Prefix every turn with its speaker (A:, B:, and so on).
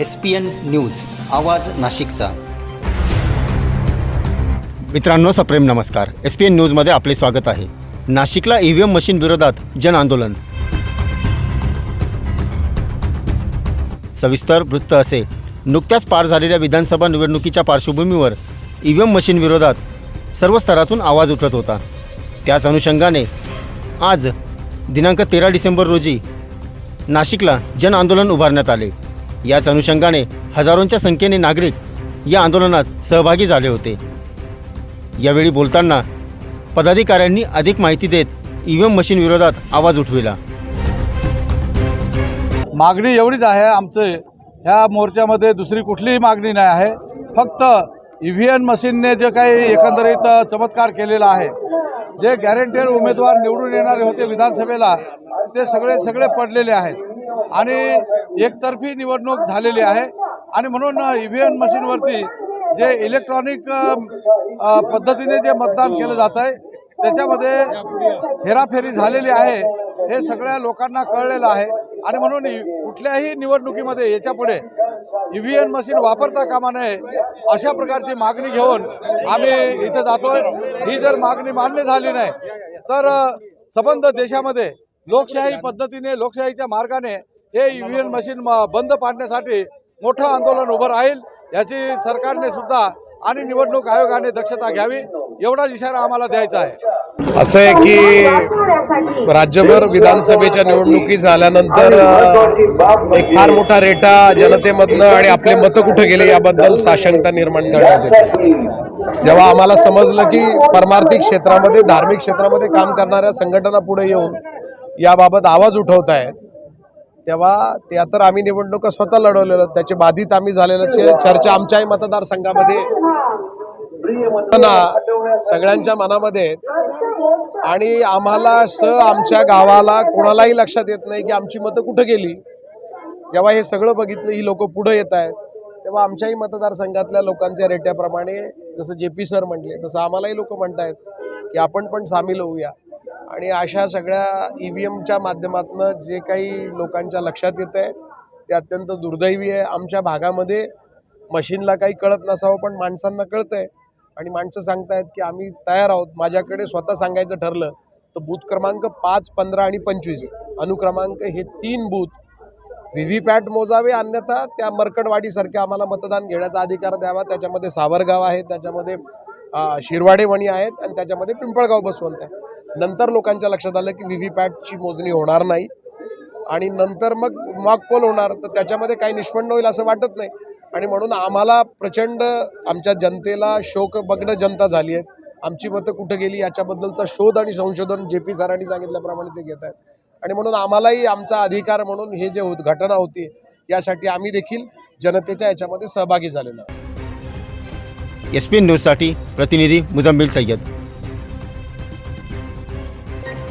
A: S P N news आवाज नाशिकचा.
B: मित्रांनो सप्रेम नमस्कार. एस पी एन न्यूजमध्ये आपले स्वागत आहे. नाशिकला ई व्ही एम मशीन विरोधात जन आंदोलन. सविस्तर वृत्त असे. नुकत्याच पार झालेल्या विधानसभा निवडणुकीच्या पार्श्वभूमीवर ई व्ही एम मशीन विरोधात सर्व स्तरातून आवाज उठत होता. त्याच अनुषंगाने आज दिनांक तेरा डिसेंबर रोजी नाशिकला जन आंदोलन उभारण्यात आले. याच अनुषंगाने हजारोंच्या संख्येने नागरिक या आंदोलनात सहभागी झाले होते. यावेळी बोलताना पदाधिकाऱ्यांनी अधिक माहिती देत ई व्ही एम मशीन विरोधात आवाज उठविला.
C: मागणी एवढीच आहे आमचे. ह्या मोर्चामध्ये दुसरी कुठलीही मागणी नाही आहे. फक्त ई व्ही एम मशीनने जे काही एकंदरीत चमत्कार केलेला आहे जे गॅरंटेड उमेदवार निवडून येणारे होते विधानसभेला ते सगळे सगळे पडलेले आहेत. आणि एकतर्फी निवडणूक झालेली आहे. आणि म्हणून ई व्ही एम मशीनवरती जे इलेक्ट्रॉनिक पद्धतीने जे मतदान केलं जात आहे त्याच्यामध्ये हेराफेरी झालेली आहे. हे सगळ्या लोकांना कळलेलं आहे. आणि म्हणून कुठल्याही निवडणुकीमध्ये याच्यापुढे ई व्ही एम मशीन वापरता कामा नये अशा प्रकारची मागणी घेऊन आम्ही इथं जातोय. ही जर मागणी मान्य झाली नाही तर संबंध देशामध्ये लोकशाही पद्धतीने लोकशाहीच्या मार्गाने हे ईव्हीएम मशीन बंद पाडण्यासाठी मोठं आंदोलन उभं राहील याची सरकारने सुद्धा आणि निवडणूक आयोगाने दक्षता घ्यावी एवढाच इशारा आम्हाला द्यायचा आहे.
D: असं आहे की राज्यभर विधानसभेच्या निवडणुकी झाल्यानंतर एक फार मोठा रेटा जनतेमधनं आणि आपले मतं कुठे गेले याबद्दल साशंकता निर्माण करण्यात येते. जेव्हा आम्हाला समजलं की परमार्थिक क्षेत्रामध्ये धार्मिक क्षेत्रामध्ये काम करणाऱ्या संघटना पुढे येऊन याबाबत आवाज उठवत आहेत तेव्हा त्या तर आम्ही निवडणुका स्वतः लढवलेलो त्याचे बाधित आम्ही झालेल्याचे चर्चा आमच्याही मतदारसंघामध्ये सगळ्यांच्या मनामध्ये आणि आम्हाला स आमच्या गावाला कोणालाही लक्षात येत नाही की आमची मतं कुठं गेली. जेव्हा हे सगळं बघितलं ही लोक पुढं येत आहेत. तेव्हा आमच्याही मतदारसंघातल्या लोकांच्या रेट्याप्रमाणे जसं जे पी सर म्हटले तसं आम्हालाही लोक म्हणतायत की आपण पण सामील होऊया. आणि अशा सगळ्या ई व्ही एमच्या माध्यमातून जे काही लोकांच्या लक्षात येतं आहे ते अत्यंत दुर्दैवी आहे. आमच्या भागामध्ये मशीनला काही कळत नसावं पण माणसांना कळतं आहे आणि माणसं सांगतायत की आम्ही तयार आहोत. माझ्याकडे स्वतः सांगायचं ठरलं तर बूथ क्रमांक पाच पंधरा आणि पंचवीस अनुक्रमांक हे तीन बूथ. व्ही व्ही पॅट मोजावे अन्यथा त्या मरकडवाडीसारख्या आम्हाला मतदान घेण्याचा अधिकार द्यावा. त्याच्यामध्ये सावरगाव आहे त्याच्यामध्ये शिरवाडेवणी शिरवाडे आहेत आणि त्याच्यामध्ये पिंपळगाव बसवंत आहे. नंतर लोकांच्या लक्षात आलं की व्ही व्ही पॅटची मोजणी होणार नाही. आणि नंतर मग मॉक पोल होणार. तर त्याच्यामध्ये काही निष्पन्न होईल असं वाटत नाही. आणि म्हणून आम्हाला प्रचंड आमच्या जनतेला शोकबग्न जनता झाली आहे. आमची मतं कुठं गेली याच्याबद्दलचा शोध आणि संशोधन जे पी सरांनी सांगितल्याप्रमाणे ते घेत आहेत. आणि म्हणून आम्हालाही आमचा अधिकार म्हणून हे जे होत घटना होती यासाठी आम्ही देखील जनतेच्या याच्यामध्ये सहभागी झालेलो
B: एस पी एन न्यूजसाठी प्रतिनिधी मुजम्बिल सय्यद.